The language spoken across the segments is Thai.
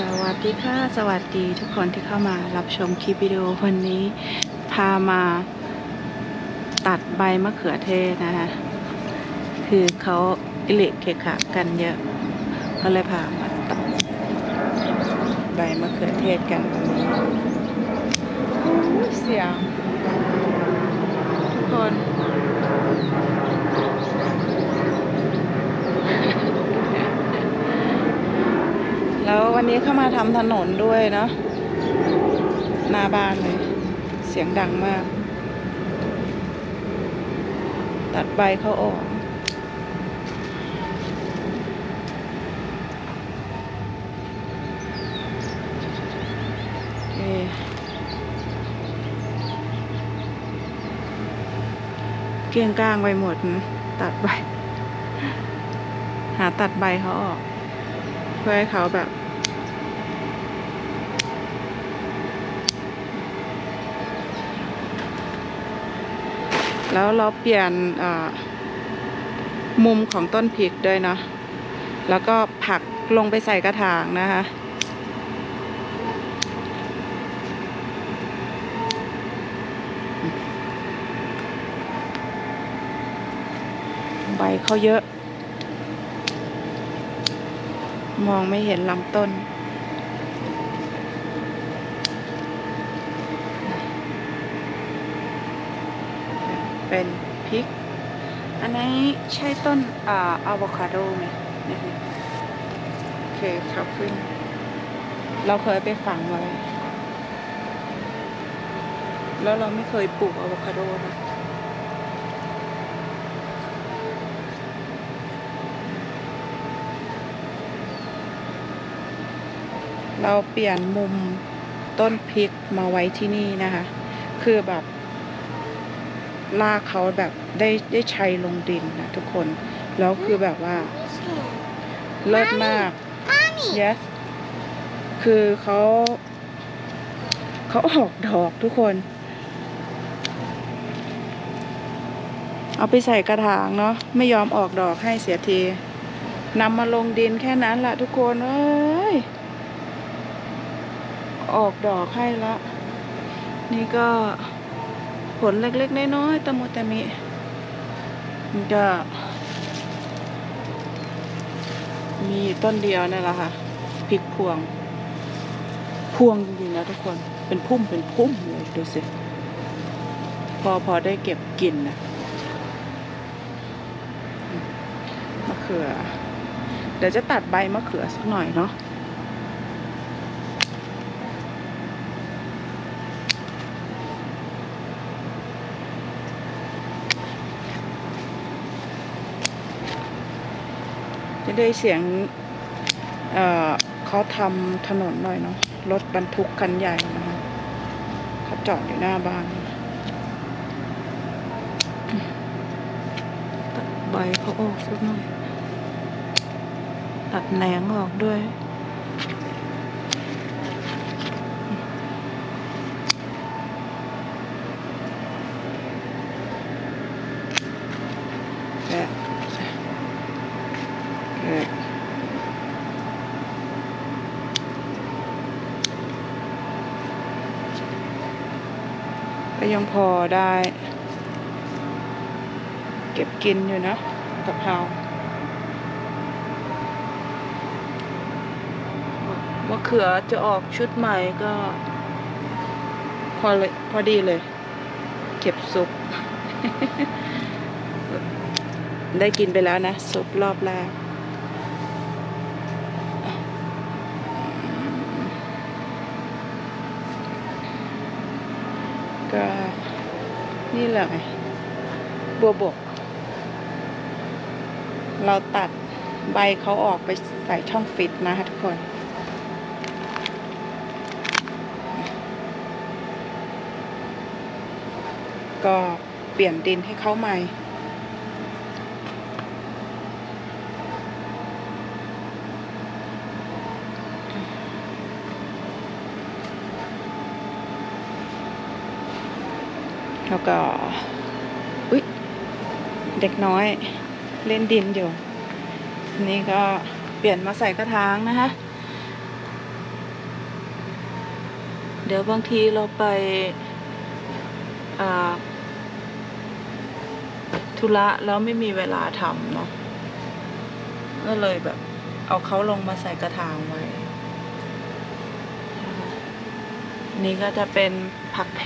สวัสดีค่ะ สวัสดีทุกคนที่เข้ามารับชมคลิปวิดีโอวันนี้ พามาตัดใบมะเขือเทศนะคะ คือเขาอิเล็กเคขะกันเยอะก็เลยพามาตัดใบมะเขือเทศกันวันนี้เสียงทุกคน แล้ววันนี้เข้ามาทำถนนด้วยเนาะหน้าบ้านเลย เสียงดังมาก ตัดใบเขาออกโอเคเกลียงกลางไปหมดนะตัดใบ หาตัดใบเขาออก เพื่อให้เขาแบบ แล้วเราเปลี่ยนมุมของต้นพริกด้วยเนาะแล้วก็ผักลงไปใส่กระถางนะคะใบเขาเยอะ มองไม่เห็นลำต้น เป็นพริก อันนี้ใช่ต้นอ่าอะโวคาโดไหมนี่โอเคครับขึ้น เราเคยไปฝังไว้ แล้วเราไม่เคยปลูกอะโวคาโดนะเราเปลี่ยนมุมต้นพริกมาไว้ที่นี่นะคะ คือแบบ ลากเขาแบบได้ได้ชัยลงดินนะทุกคน แล้วคือแบบว่า เลิศมาก yes คือเขาเขาออกดอกทุกคน เอาไปใส่กระถางเนาะไม่ยอมออกดอกให้เสียทีนำมาลงดินแค่นั้นแหละทุกคนเอ้ยออกดอกให้ละนี่ก็ ผลเล็กๆน้อยๆตะมุตะมิมันก็มีต้นเดียวนั่นแหละค่ะพริกพวง พวงจริงๆนะทุกคนเป็นพุ่มเป็นพุ่มเลยดูสิ พอพอได้เก็บกินนะมะเขือ เดี๋ยวจะตัดใบมะเขือสักหน่อยเนาะ จะได้เสียงเเขาทำถนนหน่อยเนาะรถบรรทุกคันใหญ่นะคะเขาจอดอยู่หน้าบ้านตัดใบเขาออกสักหน่อยตัดแหนงออกด้วย ก็ยังพอได้ เก็บกินอยู่นะกะเพรามะเขือจะออกชุดใหม่ก็ พอเลยพอดีเลย เก็บซุป ได้กินไปแล้วนะ ซุปรอบแรก ก็ นี่แหละบัวบก เราตัดใบเขาออกไปใส่ช่องฟิตนะคะทุกคนก็เปลี่ยนดินให้เขาใหม่ แล้วก็อุ๊ยเด็กน้อยเล่นดินอยู่ นี่ก็เปลี่ยนมาใส่กระถางนะคะ เดี๋ยวบางทีเราไปธุระแล้วไม่มีเวลาทำเนาะก็เลยแบบเอาเขาลงมาใส่กระถางไว้ นี่ก็จะเป็นผักเพ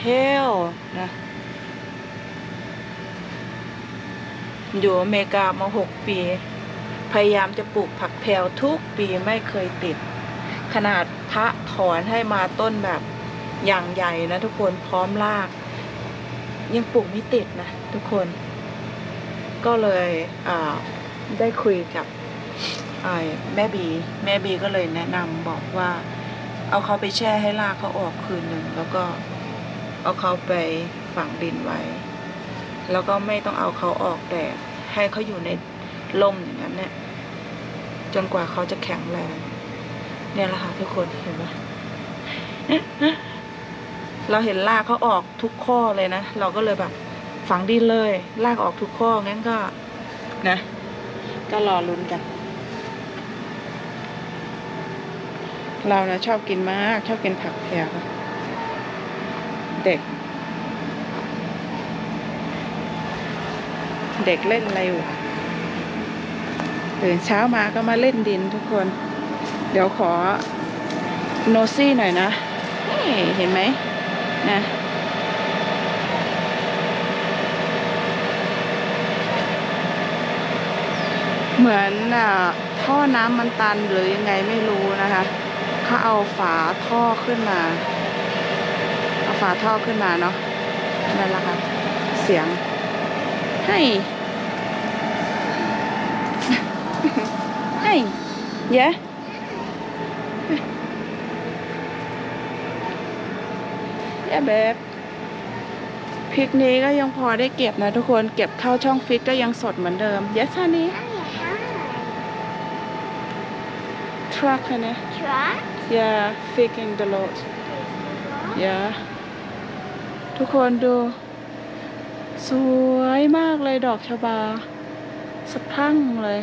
ลนะ อยู่อเมริกามาหกปี พยายามจะปลูกผักแพรวทุกปีไม่เคยติด ขนาดพระถอนให้มาต้นแบบอย่างใหญ่นะทุกคนพร้อมราก ยังปลูกไม่ติดนะทุกคน ก็เลยได้คุยกับอ่าแม่บี แม่บีก็เลยแนะนำบอกว่า เอาเขาไปแช่ให้รากเขาออกคืนหนึ่ง แล้วก็เอาเขาไปฝังดินไว้ แล้วก็ไม่ต้องเอาเขาออกแดดให้เขาอยู่ในร่มอย่างนั้นเนี่ยจนกว่าเขาจะแข็งแรงเนี่ยแหละค่ะทุกคนเห็นไหมเราเห็นรากเขาออกทุกข้อเลยนะ เราก็เลยแบบฝังดินเลยรากออกทุกข้องั้นก็นะ ก็รอลุ้นกัน เรานะชอบกินมาก ชอบกินผักแพรเด็ก เด็กเล่นอะไรวะตื่นเช้ามาก็มาเล่นดินทุกคน เดี๋ยวขอโนซี่หน่อยนะนี่เห็นไหมนะเหมือนอะท่อน้ำมันตันหรือยังไงไม่รู้นะคะเขาเอาฝาท่อขึ้นมา เอาฝาท่อขึ้นมาเนาะนั่นแหละค่ะ เสียง ให้ให้เยอะเยอะแบบพริกนี้ก็ยังพอได้เก็บนะทุกคนเก็บเข้าช่องฟิตก็ยังสดเหมือนเดิม Yes honey truck honey Truck? yeah fig in the load yeah ทุกคนดู สวยมากเลยดอกชบาสะพั่งเลย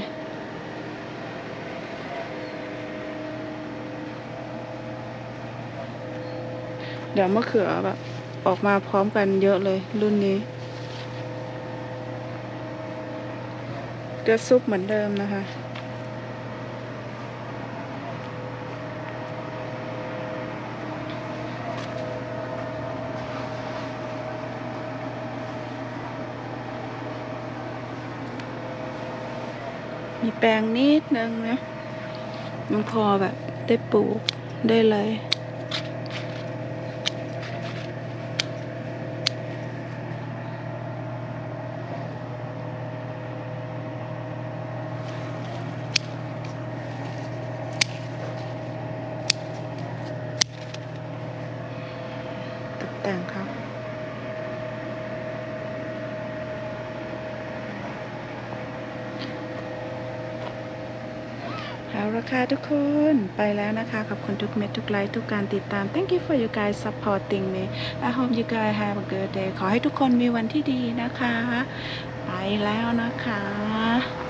เดี๋ยวมะเขือแบบออกมาพร้อมกันเยอะเลยรุ่นนี้ก็ซุปเหมือนเดิมนะคะ มีแปลงนิดนึงนะมันพอแบบได้ปลูกได้เลย ตกแต่งครับ เอาละค่ะทุกคนไปแล้วนะคะขอบคุณทุกเม็ดทุกไลค์ทุกการติดตาม thank you for you guys supporting me I hope you guys have a good day ขอให้ทุกคนมีวันที่ดีนะคะ ไปแล้วนะคะ